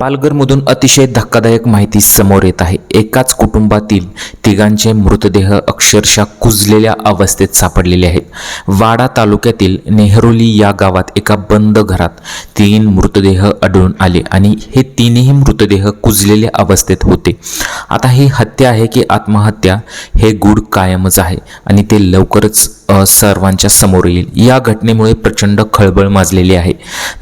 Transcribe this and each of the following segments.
पालघरमधून अतिशय धक्कादायक माहिती समोर येत आहे. एकाच कुटुंबातील तिघांचे मृतदेह अक्षरशः कुजलेल्या अवस्थेत सापडलेले आहेत. वाडा तालुक्यातील नेहरोली या गावात एका बंद घरात तीन मृतदेह आढळून आले आणि हे तीनही मृतदेह कुजलेल्या अवस्थेत होते. आता ही हत्या आहे की आत्महत्या हे गुढ कायमच आहे आणि ते लवकरच सर्वांच्या समोर येईल. या घटनेमुळे प्रचंड खळबळ माजलेली आहे.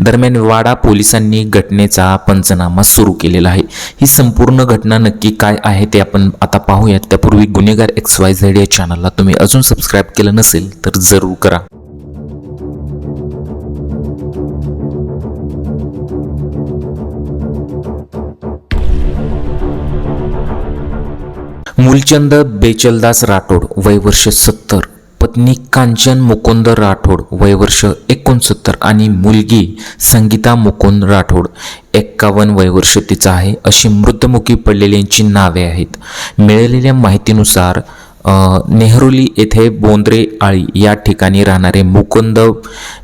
दरम्यान वाडा पोलिसांनी घटनेचा पंचनामा सुरू केलेला आहे. ही संपूर्ण घटना नक्की काय आहे ते आपण आता पाहूयात. त्यापूर्वी गुन्हेगार एक्स वाय झेड या चॅनलला तुम्ही अजून सबस्क्राईब केलं नसेल तर जरूर करा. मूलचंद बेचलदास राठोड वय वर्ष सत्तर पत्नी कांचन मुकुंद राठोड वयवर्ष एकोणसत्तर आणि मुलगी संगीता मुकुंद राठोड एक्कावन्न वयवर्ष तिचं आहे अशी मृतमुखी पडलेल्यांची नावे आहेत. मिळालेल्या माहितीनुसार नेहरूली नेहरुली येथे बोंद्रे आळी या ठिकाणी राहणारे मुकुंद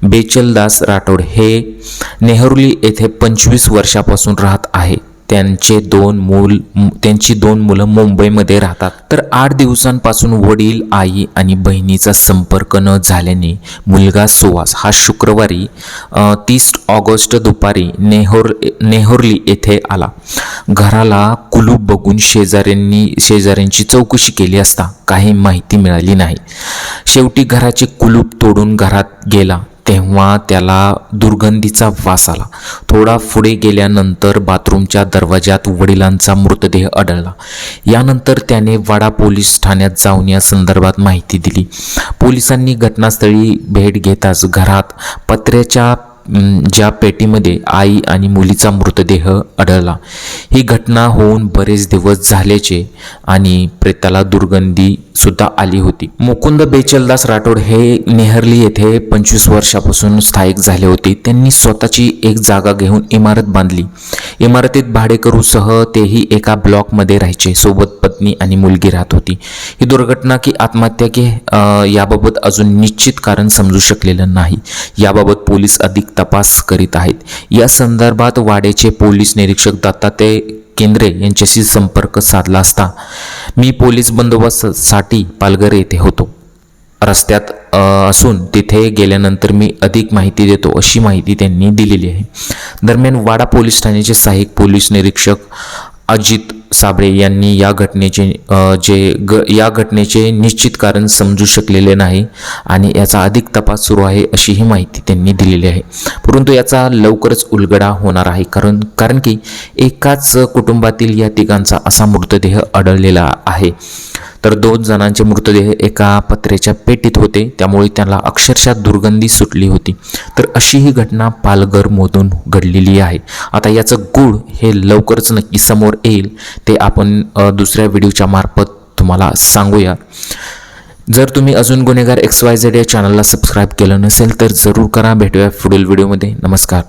बेचलदास राठोड हे नेहरुली येथे पंचवीस वर्षापासून राहत आहे. त्यांचे दोन मूल त्यांची दोन मुलं मुंबईमध्ये राहतात. तर आठ दिवसांपासून वडील आई आणि बहिणीचा संपर्क न झाल्याने मुलगा सुवास हा शुक्रवारी तीस ऑगस्ट दुपारी नेहोर नेहोरली येथे आला. घराला कुलूप बघून शेजाऱ्यांनी शेजाऱ्यांची चौकशी केली असता काही माहिती मिळाली नाही. शेवटी घराचे कुलूप तोडून घरात गेला. तेव्हा त्याला दुर्गंधीचा वास आला. थोडा पुढे गेल्यानंतर बाथरूमच्या दरवाजात वडिलांचा मृतदेह आढळला. यानंतर त्याने वाडा पोलीस ठाण्यात जाऊन या संदर्भात माहिती दिली. पोलिसांनी घटनास्थळी भेट घेताच घरात पत्र्याच्या ज्या पेटीमध्ये आई आणि मुलीचा मृतदेह आढळला. ही घटना होऊन बरेच दिवस झाल्याचे आणि प्रेताला दुर्गंधी सुद्धा आली होती. मुकुंद बेचलदास राठोड हे नेहरली येथे पंचवीस वर्षापासून स्थायिक झाले होते. त्यांनी स्वतःची एक जागा घेऊन इमारत बांधली. इमारतीत भाडेकरूसह तेही एका ब्लॉकमध्ये राहायचे. सोबत पत्नी आणि मुलगी राहत होती. ही दुर्घटना की आत्महत्या की याबाबत अजून निश्चित कारण समजू शकलेलं नाही. याबाबत पोलीस अधिक तपास करीत आहेत. या संदर्भात वाडेचे पोलीस निरीक्षक दत्तात्रय केंद्रे यांच्याशी संपर्क साधला असता मी पोलीस बंदोबस्तासाठी पालघर येथे होतो. रस्त्यात असून तिथे गेल्यानंतर मी अधिक माहिती देतो अशी माहिती त्यांनी दिलेली आहे. दरम्यान वाडा पोलीस ठाण्याचे सहाय्यक पोलीस निरीक्षक अजित साबळे यांनी या घटनेचे जे ग या घटनेचे निश्चित कारण समजू शकलेले नाही आणि याचा अधिक तपास सुरू आहे अशी ही माहिती त्यांनी दिलेली आहे. परंतु याचा लवकरच उलगडा होणार आहे कारण कारण की एकाच कुटुंबातील या तिघांचा असा मृतदेह आढळलेला आहे. तर दोन जणांचे मृतदेह एका पत्र्याच्या पेटीत होते त्यामुळे त्याला अक्षरशः दुर्गंधी सुटली होती. तर अशी ही घटना पालघरमधून घडलेली आहे. आता याचं गूढ हे लवकरच नक्की समोर येईल. ते आपण दुसऱ्या व्हिडिओच्या मार्फत तुम्हाला सांगूया. जर तुम्ही अजून गुन्हेगार एक्स वाय झेड या चॅनलला सबस्क्राईब केलं नसेल तर जरूर करा. भेटूया पुढील व्हिडिओमध्ये. नमस्कार.